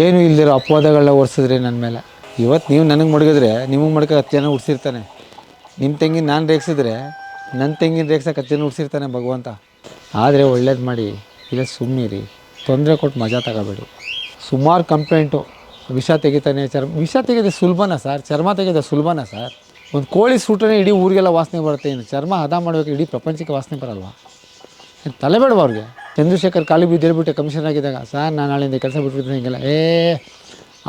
ಏನು ಇಲ್ದಿರೋ ಅಪವಾದಗಳನ್ನ ಓಡಿಸಿದ್ರಿ ನನ್ನ ಮೇಲೆ. ಇವತ್ತು ನೀವು ನನಗೆ ಮಡಗಿದ್ರೆ ನಿಮಗೆ ಮಡ್ಕ ಹತ್ತಿಯನ್ನು ಉಡ್ಸಿರ್ತಾನೆ. ನಿಮ್ಮ ತೆಂಗಿನ ನಾನು ರೇಗಿಸಿದ್ರೆ ನನ್ನ ತೆಂಗಿನ ರೇಗ್ಸಕ್ಕೆ ಹತ್ತು ಉಡ್ಸಿರ್ತಾನೆ ಭಗವಂತ. ಆದರೆ ಒಳ್ಳೇದು ಮಾಡಿ, ಇಲ್ಲ ಸುಮ್ಮಿರಿ ತೊಂದರೆ ಕೊಟ್ಟು ಮಜಾ ತಗೋಬೇಡಿ. ಸುಮಾರು ಕಂಪ್ಲೇಂಟು. ವಿಷ ತೆಗಿತಾನೆ, ಚರ್ಮ, ವಿಷ ತೆಗೆದ ಸುಲಭನಾ ಸರ್? ಚರ್ಮ ತೆಗೆದ ಸುಲಭನ ಸರ್? ಒಂದು ಕೋಳಿ ಸೂಟನೇ ಇಡೀ ಊರಿಗೆಲ್ಲ ವಾಸನೆ ಬರುತ್ತೆ ಇನ್ನು ಚರ್ಮ ಹದ ಮಾಡಬೇಕು, ಇಡೀ ಪ್ರಪಂಚಕ್ಕೆ ವಾಸನೆ ಬರಲ್ವಾ? ತಲೆಬೇಡವ ತಲೆ ಬೇಡವಾ ಅವ್ರಿಗೆ? ಚಂದ್ರಶೇಖರ್ ಕಾಲಿ ಬಿದ್ದಿರ್ಬಿಟ್ಟು ಕಮಿಷನ್ ಆಗಿದ್ದಾಗ, ಸರ್, ನಾನು ನಾಳೆಯಿಂದ ಕೆಲಸ ಬಿಟ್ಬಿಡ್ತೀನಿ ಹಿಂಗೆಲ್ಲ. ಏ,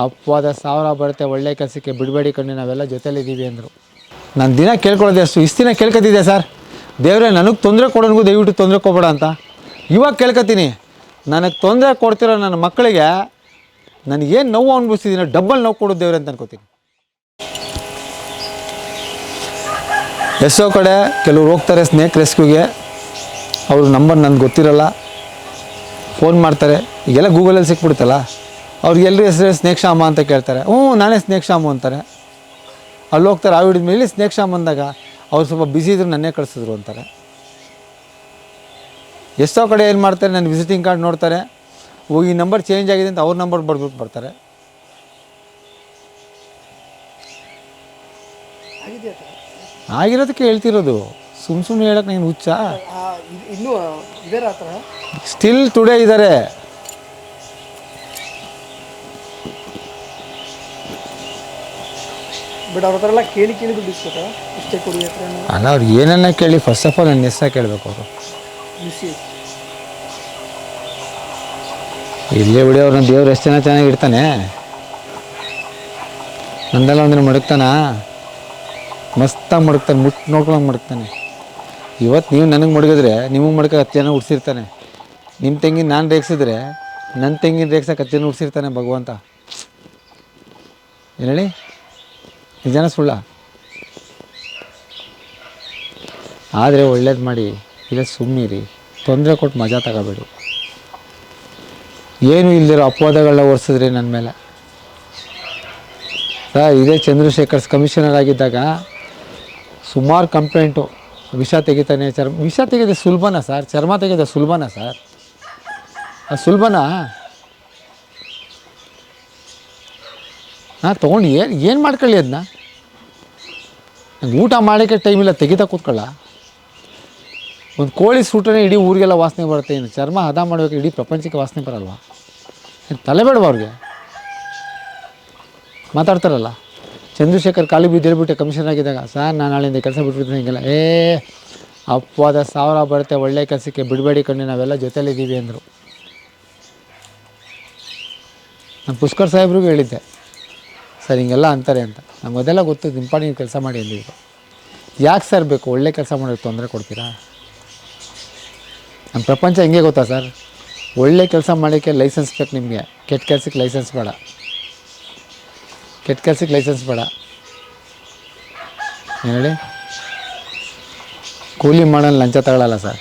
ಅಪ್ಪಾದ ಸಾವಿರ ಬರುತ್ತೆ, ಒಳ್ಳೆ ಕೆಲಸಕ್ಕೆ ಬಿಡಬೇಡಿ ಕಣ್ಣು, ನಾವೆಲ್ಲ ಜೊತೆಲಿದ್ದೀವಿ ಅಂದರು. ನಾನು ದಿನ ಕೇಳ್ಕೊಳ್ಳೋದೆ ಅಷ್ಟು, ಇಷ್ಟು ದಿನ ಕೇಳ್ಕೊತಿದ್ದೆ ಸರ್? ದೇವರೇ, ನನಗೆ ತೊಂದರೆ ಕೊಡೋನಿಗೂ ದಯವಿಟ್ಟು ತೊಂದರೆ ಕೊಬೇಡ ಅಂತ. ಇವಾಗ ಕೇಳ್ಕೊತೀನಿ ನನಗೆ ತೊಂದರೆ ಕೊಡ್ತಿರೋ ನನ್ನ ಮಕ್ಕಳಿಗೆ ನನಗೇನು ನೋವು ಅನುಭವಿಸ್ತಿದ್ದೀನೋ ಡಬ್ಬಲ್ ನೋವು ಕೊಡೋದು ದೇವ್ರೆ ಅಂತ ಅನ್ಕೋತೀನಿ. ಎಷ್ಟೋ ಕಡೆ ಕೆಲವ್ರು ಹೋಗ್ತಾರೆ ಸ್ನೇಕ್ ರೆಸ್ಕ್ಯೂಗೆ. ಅವ್ರ ನಂಬರ್ ನನಗೆ ಗೊತ್ತಿರಲ್ಲ. ಫೋನ್ ಮಾಡ್ತಾರೆ. ಈಗೆಲ್ಲ ಗೂಗಲಲ್ಲಿ ಸಿಕ್ಬಿಡ್ತಲ್ಲ ಅವ್ರಿಗೆ ಎಲ್ಲರೂ ಹೆಸರು ಸ್ನೇಕ್ ಶಾಮ ಅಂತ ಕೇಳ್ತಾರೆ. ಹ್ಞೂ ನಾನೇ ಸ್ನೇಕ್ ಶಾಮು ಅಂತಾರೆ. ಅಲ್ಲಿ ಹೋಗ್ತಾರೆ ಆ ಹಿಡಿದ ಮೇಲೆ ಸ್ನೇಕ್ ಶಾಮ್ ಅಂದಾಗ ಅವ್ರು ಸ್ವಲ್ಪ ಬ್ಯುಸಿ ಇದ್ರು ನನ್ನೇ ಕಳಿಸಿದ್ರು ಅಂತಾರೆ. ಎಷ್ಟೋ ಕಡೆ ಏನು ಮಾಡ್ತಾರೆ ನನ್ನ ವಿಸಿಟಿಂಗ್ ಕಾರ್ಡ್ ನೋಡ್ತಾರೆ. ಓ ಈ ನಂಬರ್ ಚೇಂಜ್ ಆಗಿದೆ ಅಂತ ಅವ್ರ ನಂಬರ್ ಬರ್ಬಿಟ್ಟು ಬರ್ತಾರೆ. ಆಗಿರೋದಕ್ಕೆ ಹೇಳ್ತಿರೋದು. ಸುಮ್ಮ ಸುಮ್ಮನೆ ಹೇಳಕ್ಕೆ ನೀನು ಹುಚ್ಚ? ಇನ್ನೂ ಇದಾರೆ ಆ ಥರ. ಸ್ಟಿಲ್ ಟುಡೇ ಇದ್ದಾರೆ ಬಟ್ ಅವ್ರ ಹತ್ರ ಎಲ್ಲ ಕೇಳಿ ಕೇಳಿ ದುಡ್ಡು ಇಸ್ಕೊತಾ ಇಷ್ಟೇ ಕೊಡಿ ಹತ್ರ ಅಲ್ಲ ಅವ್ರು ಏನನ್ನ ಕೇಳಿ ಫಸ್ಟ್ ಆಫ್ ಆಲ್ ನನ್ನ ಹೆಸ್ರ ಕೇಳಬೇಕು ಅವರು. ಬಿಸಿ ಇಲ್ಲೇ ಬಿಡಿ ಅವ್ರನ್ನ ದೇವ್ರು ಎಷ್ಟು ಜನ ಚೆನ್ನಾಗಿ ಇಡ್ತಾನೆ ನಂದೆಲ್ಲ ಒಂದಿನ ಮಡಗ್ತಾನ? ಮಸ್ತಾಗಿ ಮಡಗ್ತಾನೆ ಮುಟ್ಟು ನೋಡ್ಕೊಳಂಗೆ ಮಡಗ್ತಾನೆ. ಇವತ್ತು ನೀವು ನನಗೆ ಮಡಗಿದ್ರೆ ನಿಮಗೆ ಮಡ್ಕ ಹತ್ತಿಯನ್ನು ಉಡ್ಸಿರ್ತಾನೆ. ನಿಮ್ಮ ತೆಂಗಿನ ನಾನು ರೇಗಿಸಿದ್ರೆ ನನ್ನ ತೆಂಗಿನ ರೇಗ್ಸಕ್ಕೆ ಹತ್ತು ಜನ ಉಡ್ಸಿರ್ತಾನೆ ಭಗವಂತ. ಏನು ಹೇಳಿ ನಿಜಾನ ಸುಳ್ಳ? ಆದರೆ ಒಳ್ಳೇದು ಮಾಡಿ, ಇಲ್ಲ ಸುಮ್ಮನಿರಿ ತೊಂದರೆ ಕೊಟ್ಟು ಮಜಾ ತಗೋಬೇಡಿ. ಏನು ಇಲ್ದಿರೋ ಅಪವಾದಗಳನ್ನ ಓಡಿಸಿದ್ರಿ ನನ್ನ ಮೇಲೆ. ಇದೇ ಚಂದ್ರಶೇಖರ್ಸ್ ಕಮಿಷನರ್ ಆಗಿದ್ದಾಗ ಸುಮಾರು ಕಂಪ್ಲೇಂಟು. ವಿಷ ತೆಗಿತಾನೆ, ಚರ್ಮ, ವಿಷ ತೆಗೆದ ಸುಲಭನ ಸರ್, ಚರ್ಮ ತೆಗೆದ ಸುಲಭನ ಸರ್. ಅದು ಸುಲಭನ? ಹಾಂ, ತೊಗೊಂಡು ಏನು ಏನು ಮಾಡ್ಕೊಳ್ಳಿ ಅದನ್ನ ನಂಗೆ ಊಟ ಮಾಡೋಕ್ಕೆ ಟೈಮ್ ಇಲ್ಲ, ತೆಗಿತಾ ಕೂತ್ಕೊಳ್ಳ. ಒಂದು ಕೋಳಿ ಸೂಟನೇ ಇಡೀ ಊರಿಗೆಲ್ಲ ವಾಸನೆ ಬರುತ್ತೆ, ಇನ್ನು ಚರ್ಮ ಹದ ಮಾಡಬೇಕು, ಇಡೀ ಪ್ರಪಂಚಕ್ಕೆ ವಾಸನೆ ಬರಲ್ವಾ? ಏನ್ ತಲೆ ಬೇಡವಾ ಅವ್ರಿಗೆ? ಮಾತಾಡ್ತಾರಲ್ಲ? ಚಂದ್ರಶೇಖರ್ ಕಾಲು ಬಿದ್ದು ಹೇಳ್ಬಿಟ್ಟೆ ಕಮಿಷನ್ ಆಗಿದ್ದಾಗ, ಸರ್, ನಾನು ನಾಳೆಯಿಂದ ಕೆಲಸ ಬಿಟ್ಬಿಡ್ತೀನಿ ಹಿಂಗಿಲ್ಲ. ಏ, ಅಪ್ಪಾದ ಸಾವಿರ ಬರುತ್ತೆ, ಒಳ್ಳೆ ಕೆಲಸಕ್ಕೆ ಬಿಡಬೇಡಿ ಕಣ್ಣು, ನಾವೆಲ್ಲ ಜೊತೆಯಲ್ಲಿದ್ದೀವಿ ಅಂದರು. ನಾನು ಪುಷ್ಕರ್ ಸಾಹೇಬ್ರಿಗೂ ಹೇಳಿದ್ದೆ, ಸರ್, ಹಿಂಗೆಲ್ಲ ಅಂತಾರೆ ಅಂತ. ನಮ್ಗೆ ಅದೆಲ್ಲ ಗೊತ್ತು ಇಂಪಾರ್ಟೆಂಟ್ ನೀವು ಕೆಲಸ ಮಾಡಿ ಅಂದಿದ್ರು ಯಾಕೆ ಸರ್ ಬೇಕು? ಒಳ್ಳೆ ಕೆಲಸ ಮಾಡೋಕ್ಕೆ ತೊಂದರೆ ಕೊಡ್ತೀರಾ? ನಮ್ಮ ಪ್ರಪಂಚ ಹೆಂಗೆ ಗೊತ್ತಾ ಸರ್? ಒಳ್ಳೆ ಕೆಲಸ ಮಾಡೋಕ್ಕೆ ಲೈಸೆನ್ಸ್ ಬೇಕು ನಿಮಗೆ. ಕೆಟ್ಟ ಕೆಲಸಕ್ಕೆ ಲೈಸೆನ್ಸ್ ಬೇಡ. ಕೆಟ್ಟ ಕೆಲಸಕ್ಕೆ ಲೈಸೆನ್ಸ್ ಬೇಡ. ಏನು ಹೇಳಿ? ಕೂಲಿ ಮಾಡೋಣ ಲಂಚ ತಗೊಳ್ಳಲ್ಲ ಸರ್.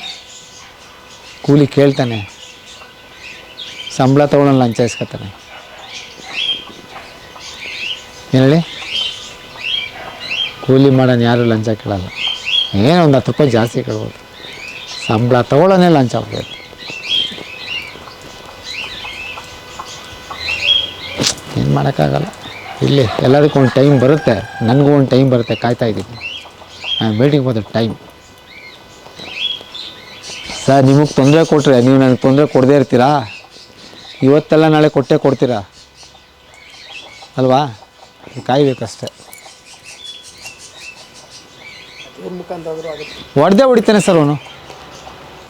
ಕೂಲಿ ಕೇಳ್ತಾನೆ. ಸಂಬಳ ತಗೊಳ್ಳೋಣ ಲಂಚ ಇಸ್ಕೊತಾನೆ. ಏನು ಹೇಳಿ? ಕೂಲಿ ಮಾಡೋಣ ಯಾರು ಲಂಚ ಕೇಳಲ್ಲ. ಏನೋ ಒಂದು ಹತ್ತು ರೂಪಾಯಿ ಜಾಸ್ತಿ ಕೇಳ್ಬೋದು. ಸಂಬಳ ತೊಗೊಳ್ಳೋನೇ ಲಂಚ ಹೋಗ್ಬೇಕು ಏನು ಮಾಡೋಕ್ಕಾಗಲ್ಲ. ಇಲ್ಲಿ ಎಲ್ಲದಕ್ಕೂ ಒಂದು ಟೈಮ್ ಬರುತ್ತೆ, ನನಗೂ ಒಂದು ಟೈಮ್ ಬರುತ್ತೆ ಕಾಯ್ತಾ ಇದ್ದೀನಿ. ನಾನು waiting for the time sir, ನಿಮಗೆ ತೊಂದರೆ ಕೊಟ್ಟರೆ ನೀವು ನನಗೆ ತೊಂದರೆ ಕೊಡದೇ ಇರ್ತೀರಾ? ಇವತ್ತೆಲ್ಲ ನಾಳೆ ಕೊಟ್ಟೇ ಕೊಡ್ತೀರಾ? ಅಲ್ವಾ? ಕಾಯ್ಬೇಕಷ್ಟೆ. ಹೊಡೆದೇ ಹೊಡಿತಾನೆ ಸರ್ ಅವನು.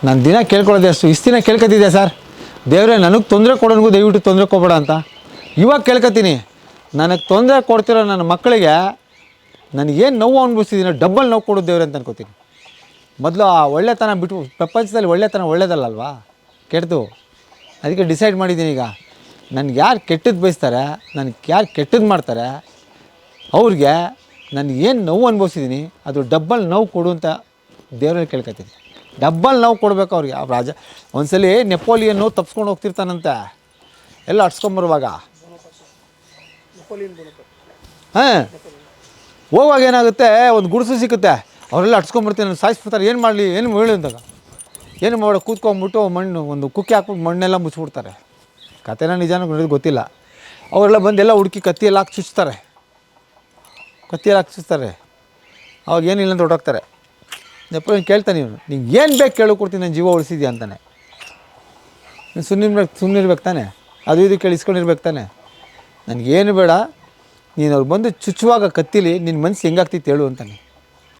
ನಾನು ದಿನ ಕೇಳ್ಕೊಳ್ಳೋದೆ ಅಷ್ಟು, ಇಷ್ಟು ದಿನ ಕೇಳ್ಕೊತಿದ್ದೆ ಸರ್? ದೇವರೇ, ನನಗೆ ತೊಂದರೆ ಕೊಡೋನಿಗೂ ದಯವಿಟ್ಟು ತೊಂದರೆ ಕೊಡಬೇಡ ಅಂತ. ಇವಾಗ ಕೇಳ್ಕೊತೀನಿ ನನಗೆ ತೊಂದರೆ ಕೊಡ್ತಿರೋ ನನ್ನ ಮಕ್ಕಳಿಗೆ ನನಗೇನು ನೋವು ಅನುಭವಿಸಿದ್ದೀನಿ ಡಬ್ಬಲ್ ನೋವು ಕೊಡೋ ದೇವ್ರೆ ಅಂತ ಅನ್ಕೋತೀನಿ. ಮೊದಲು ಆ ಒಳ್ಳೆತನ ಬಿಟ್ಟು ಪ್ರಪಂಚದಲ್ಲಿ ಒಳ್ಳೆತನ ಒಳ್ಳೇದಲ್ಲಲ್ವಾ? ಕೆಟ್ಟದು ಅದಕ್ಕೆ ಡಿಸೈಡ್ ಮಾಡಿದ್ದೀನಿ ಈಗ. ನನಗೆ ಯಾರು ಕೆಟ್ಟದ್ದು ಬಯಸ್ತಾರೆ, ನನಗೆ ಯಾರು ಕೆಟ್ಟದ್ದು ಮಾಡ್ತಾರೆ, ಅವ್ರಿಗೆ ನನಗೇನು ನೋವು ಅನುಭವಿಸಿದ್ದೀನಿ ಅದು ಡಬ್ಬಲ್ ನೋವು ಕೊಡು ಅಂತ ದೇವರಲ್ಲಿ ಕೇಳ್ಕೊತೀನಿ. ಡಬ್ಬಲ್ ನೋವು ಕೊಡಬೇಕು ಅವ್ರಿಗೆ. ರಾಜ, ಒಂದ್ಸಲಿ ನೆಪೋಲಿಯನ್ನು ತಪ್ಸ್ಕೊಂಡು ಹೋಗ್ತಿರ್ತಾನಂತೆ. ಎಲ್ಲ ಅಟ್ಸ್ಕೊಂಬರುವಾಗ ನೆಪೋಲಿಯನ್ ಹಾಂ. ಹೋಗುವಾಗ ಏನಾಗುತ್ತೆ? ಒಂದು ಗುಡಿಸು ಸಿಕ್ಕುತ್ತೆ. ಅವರೆಲ್ಲ ಅಟ್ಸ್ಕೊಂಡ್ಬಿಡ್ತೀನಿ ಸಾಯಿಸ್ಬಿಡ್ತಾರೆ. ಏನು ಮಾಡಲಿ? ಏನು ಹೇಳಿ ಅಂದಾಗ. ಏನು ಮಾಡೋ ಕೂತ್ಕೊಂಡ್ಬಿಟ್ಟು ಮಣ್ಣು, ಒಂದು ಕುಕ್ಕಿ ಹಾಕ್ಬಿಟ್ಟು ಮಣ್ಣೆಲ್ಲ ಮುಚ್ಚಿಬಿಡ್ತಾರೆ. ಕತೆನ ನಿಜಾನ ಗೊತ್ತಿಲ್ಲ. ಅವರೆಲ್ಲ ಬಂದೆಲ್ಲ ಹುಡುಕಿ ಕತ್ತಿಯೆಲ್ಲ ಹಾಕಿ ಚುಚ್ತಾರೆ. ಕತ್ತಿಯೆಲ್ಲ ಹಾಕಿ ಚುಚ್ತಾರೆ. ಅವಾಗ ಏನಿಲ್ಲ ಅಂತ ಹೊರಟೋಗ್ತಾರೆ. ನೆಪ ಕೇಳ್ತಾನೆ ಇವನು ನಿಂಗೆ ಏನು ಬೇಕು ಕೇಳು ಕೊಡ್ತೀನಿ. ನಾನು ಜೀವ ಉಳಿಸಿದ್ಯಾ ಅಂತಾನೆ. ನೀನು ಸುಮ್ಮನಿರ್ಬೇಕು ಸುಮ್ಮನಿರ್ಬೇಕು ತಾನೆ. ಅದು ಇದು ಕೇಳಿಸ್ಕೊಂಡಿರ್ಬೇಕು ತಾನೆ. ನನಗೇನು ಬೇಡ ನೀನು ಅವ್ರು ಬಂದು ಚುಚ್ಚುವಾಗ ಕತ್ತಿಲಿ ನಿನ್ನ ಮನಸ್ಸು ಹೆಂಗಾಗ್ತಿತ್ತು ಹೇಳು ಅಂತಾನೆ.